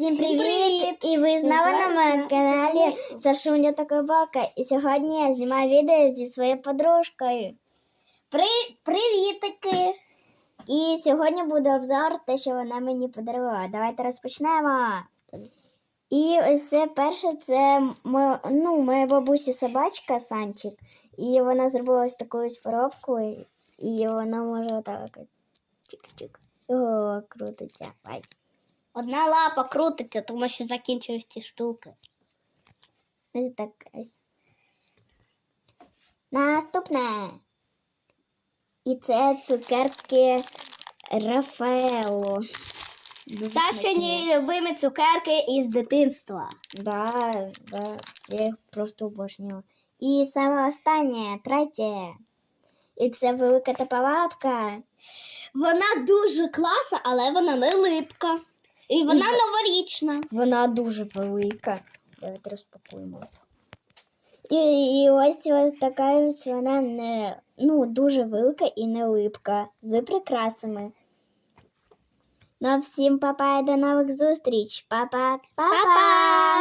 Всім Всім привіт! привіт! І ви знову на моєму каналі Сашуня та Кобака. І сьогодні я знімаю відео зі своєю подружкою. При... Привітики! І сьогодні буде обзор те, що вона мені подарувала. Давайте розпочнемо. І ось це перше, це мо, ну, моя бабусі собачка Санчик. І вона зробила ось таку ось поробку, і вона може отак. Чик-чик. О, крутиться. Ай. Одна лапа крутиться, тому що закінчують ці штуки. Ось так ось. Наступне. І це цукерки Рафаело. Сашині любимі цукерки із дитинства. Да, да, я їх просто обожнюю. І саме останнє, третє. І це велика тепла лапка. Вона дуже класна, але вона не липка. І вона І- новорічна. Вона дуже велика. Давайте розпакуємо. І, і ось ось така ось вона не ну, дуже велика і не липка з прикрасами. Ну, а всім папа і до нових зустріч. Папа, папа! Па-па!